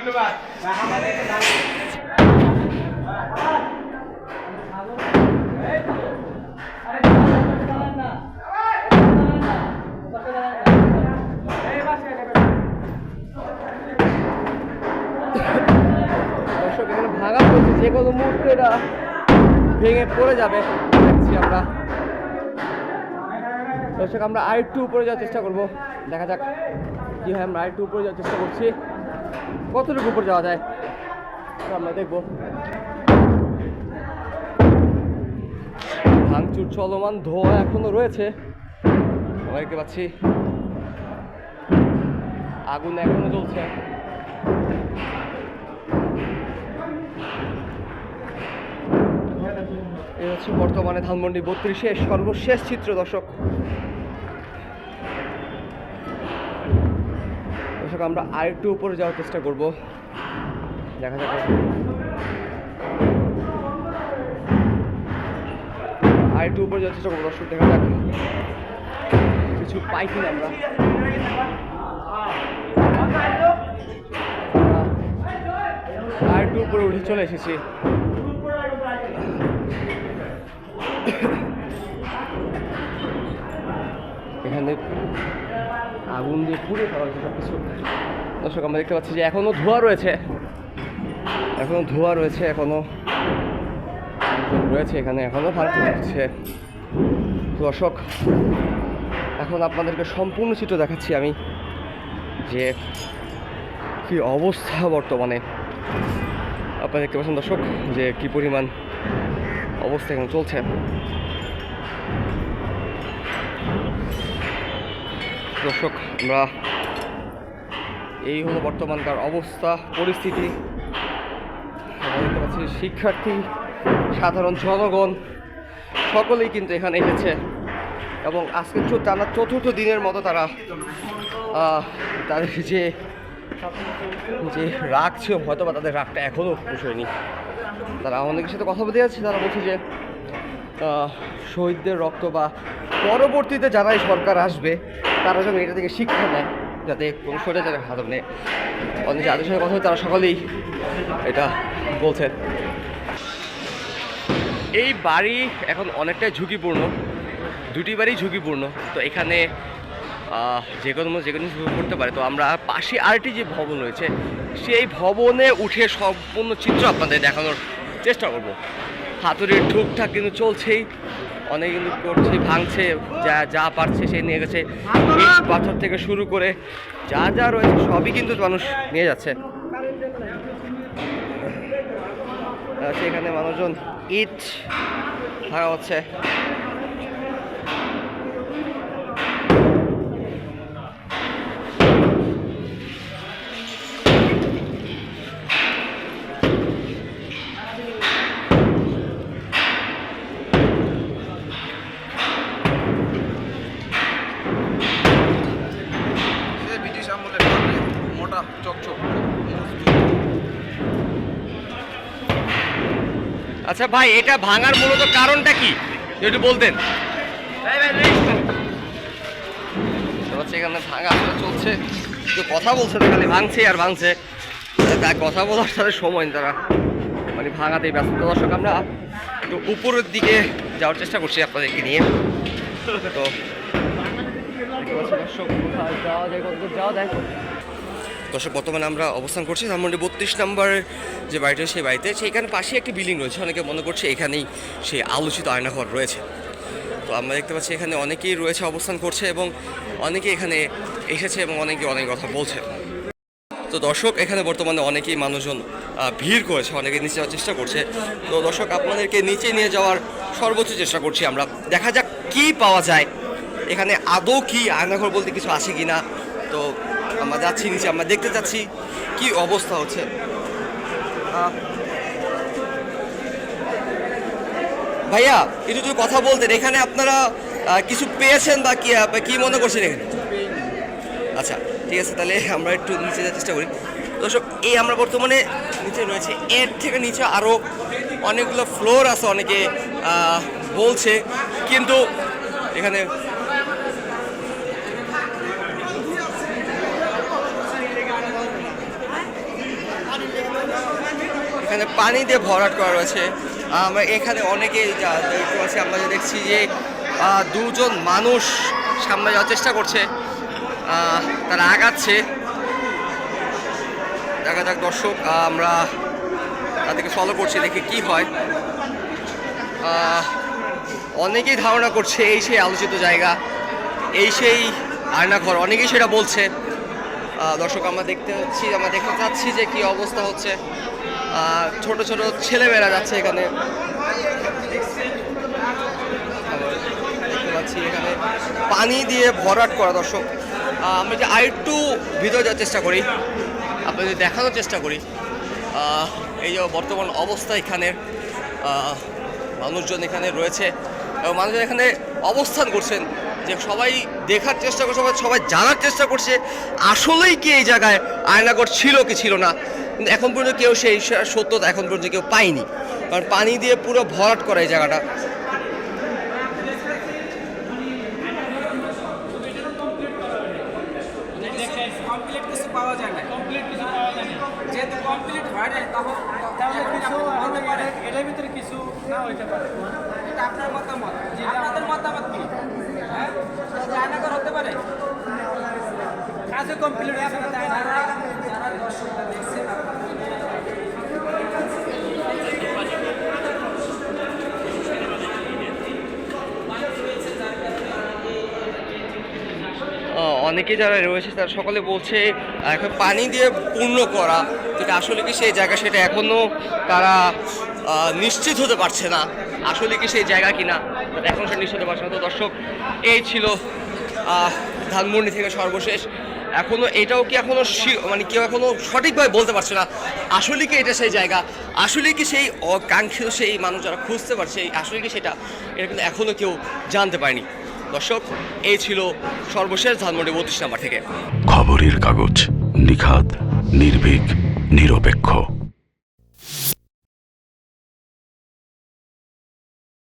ধন্যবাদ। ভাঙা পড়ছে, যে কোনো মুহূর্তে এটা ভেঙে পড়ে যাবে, দেখছি আমরা। দর্শক, আমরা আর একটু উপরে যাওয়ার চেষ্টা করব। দেখা যাক কি হয়, আমরা আর একটু উপরে যাওয়ার চেষ্টা করছি। কতটুকু উপরে যাওয়া যায়? আমরা দেখব। ভাঙচুর চলমান ধোয়া এখনও রয়েছে। আমরা দেখতে পাচ্ছি। আগুন এখনও জ্বলছে। এই হচ্ছে বর্তমানে ধানমন্ডি বত্রিশের সর্বশেষ চিত্র দর্শক। দর্শক আমরা আরেকটু উপরে যাওয়ার চেষ্টা করব। দেখা যাক। আরেকটু উপরে যাওয়ার চেষ্টা করব, দর্শক, দেখা যাক। কিছু পাই কিনা আমরা। আরেকটু উপরে উঠে চলে এসেছি। এখানে আগুন দিয়ে পুড়ে খাওয়া হয়েছে সব কিছু দর্শক, আমরা দেখতে পাচ্ছি যে এখনও ধোয়া রয়েছে। এখনও ধোয়া রয়েছে এখনও রয়েছে এখানে এখনও ভাঙতে হচ্ছে। দর্শক, এখন আপনাদেরকে সম্পূর্ণ চিত্র দেখাচ্ছি আমি যে কি অবস্থা বর্তমানে। আপনারা দেখতে পাচ্ছেন দর্শক যে কি পরিমাণ অবস্থা এখানে চলছে। দর্শক, আমরা এই হলো বর্তমানকার অবস্থা, পরিস্থিতি। শিক্ষার্থী, সাধারণ জনগণ, সকলেই কিন্তু এখানে এসেছে। এবং আজকে টানা চতুর্থ দিনের মতো তারা তাদের যে যে রাগ ছিল হয়তো বা তাদের রাগটা এখনও পুষয়নি তারা অনেকের সাথে কথা বলতে যাচ্ছে, তারা বলছে যে শহীদদের রক্ত বা পরবর্তীতে যারাই সরকার আসবে তারা যেন এটা থেকে শিক্ষা নেয়, যাতে কোনো স্বৈরাচারের হাত নেই অনেক যাদের সঙ্গে কথা তারা সকলেই এটা বলছেন এই বাড়ি এখন অনেকটাই ঝুঁকিপূর্ণ, দুটি বাড়ি ঝুঁকিপূর্ণ। তো এখানে যে কোনো যে কোনো করতে পারে। তো আমরা পাশে আরেকটি যে ভবন রয়েছে, সেই ভবনে উঠে সম্পূর্ণ চিত্র আপনাদের দেখানোর চেষ্টা করব। হাতুড়ির ঠুকঠাক কিন্তু চলছেই। অনেক কিন্তু করছে, ভাঙছে, যা যা পারছে সে নিয়ে গেছে। ইট পাথর থেকে শুরু করে যা যা রয়েছে সবই কিন্তু মানুষ নিয়ে যাচ্ছে। এখানে মানুষজন ইট হচ্ছে মোটা চকচক। আচ্ছা ভাই এটা ভাঙার মূলত কারণটা কি? একটু বলতেন। তো এখানে ভাঙা আসলে চলছে। তো কথা বলছে না খালি ভাঙছে আর ভাঙছে। তার কথা বলার সাথে সময় তারা। মানে ভাঙাতেই ব্যস্ত। তো দর্শক আমরা একটু উপরের দিকে যাওয়ার চেষ্টা করছি আপনাদেরকে নিয়ে। তো দর্শক কোথায় যাওয়া যায় কতদূর যাওয়া যায়? দর্শক, বর্তমানে আমরা অবস্থান করছি ধানমন্ডি বত্রিশ নম্বরের যে বাড়িটা সেই বাড়িতে। সেইখানে পাশে একটি বিল্ডিং রয়েছে, অনেকে মনে করছে এখানেই সেই আলোচিত আয়নাঘর রয়েছে। তো আমরা দেখতে পাচ্ছি এখানে অনেকেই রয়েছে, অবস্থান করছে এবং অনেকে এখানে এসেছে এবং অনেকে অনেক কথা বলছে। তো দর্শক, এখানে বর্তমানে অনেকেই মানুষজন ভিড় করেছে, অনেকে নিচে যাওয়ার চেষ্টা করছে। তো দর্শক, আপনাদেরকে নিচে নিয়ে যাওয়ার সর্বোচ্চ চেষ্টা করছি আমরা। দেখা যাক কি পাওয়া যায়। এখানে আদৌ কি আয়নাঘর বলতে কিছু আছে কি না তো আমরা যাচ্ছি, নিচে আমরা দেখতে যাচ্ছি কি অবস্থা হচ্ছে। ভাইয়া, একটু যদি কথা বলতেন, এখানে আপনারা কিছু পেয়েছেন বা কি কি মনে করছেন এখানে? আচ্ছা ঠিক আছে, তাহলে আমরা একটু নিচে যাওয়ার চেষ্টা করি। দর্শক, এই আমরা বর্তমানে নিচে রয়েছে। এর থেকে নিচে আরও অনেকগুলো ফ্লোর আছে, অনেকে বলছে। কিন্তু এখানে এখানে পানি দিয়ে ভরাট করা রয়েছে। আমরা এখানে অনেকেই দেখতে পাচ্ছি, আমরা দেখছি যে দুজন মানুষ সামনে যাওয়ার চেষ্টা করছে। তারা আগাচ্ছে। দেখা যাক দর্শক আমরা তাদেরকে ফলো করছি, দেখি কি হয়। অনেকেই ধারণা করছে এই সেই আলোচিত জায়গা, এই সেই আয়নাঘর, অনেকেই সেটা বলছে। দর্শক, আমরা দেখতে পাচ্ছি আমরা দেখতে পাচ্ছি যে কি অবস্থা হচ্ছে। ছোট ছোট ছেলেমেয়েরা যাচ্ছে এখানে। দেখতে পাচ্ছি এখানে পানি দিয়ে ভরাট করা, দর্শক। আমরা যে আরেকটু ভিতরে যাওয়ার চেষ্টা করি, আপনাদের দেখানোর চেষ্টা করি। এই যে বর্তমান অবস্থা এখানের মানুষজন এখানে রয়েছে এবং মানুষজন এখানে অবস্থান করছেন। যে সবাই দেখার চেষ্টা করছে, সবাই সবাই জানার চেষ্টা করছে, আসলেই কি এই জায়গায় আয়নাগর ছিল কি ছিল না? এখন পর্যন্ত কেউ সেই সত্যতা এখন পর্যন্ত কেউ পায়নি। কারণ পানি দিয়ে পুরো ভরাট করা এই জায়গাটা। কিছু না হইতে পারে। আপনার মতামত। আপনাদের মতামত কি? অনেকে যারা রয়েছে, তারা সকলে বলছে, এখন পানি দিয়ে পূর্ণ করা যেটা আসলে কি সেই জায়গা সেটা এখনও তারা নিশ্চিত হতে পারছে না? আসলে কি সেই জায়গা কিনা? তারা এখন সেটা নিশ্চিত হতে পারছে না তো দর্শক, এই ছিল ধানমন্ডি থেকে সর্বশেষ। এখনও এটাও কি এখনও মানে কেউ এখনও সঠিকভাবে বলতে পারছে না আসলে কি এটা সেই জায়গা, আসলে কি সেই অকাঙ্ক্ষিত সেই মানুষ যারা খুঁজতে পারছে আসলে কি সেটা, এটা কিন্তু এখনও কেউ জানতে পারেনি। দর্শক, এই ছিল সর্বশেষ ধানমন্ডি বত্রিশ নাম্বার থেকে। খবরের কাগজ নিখাদ, নির্ভীক, নিরপেক্ষ।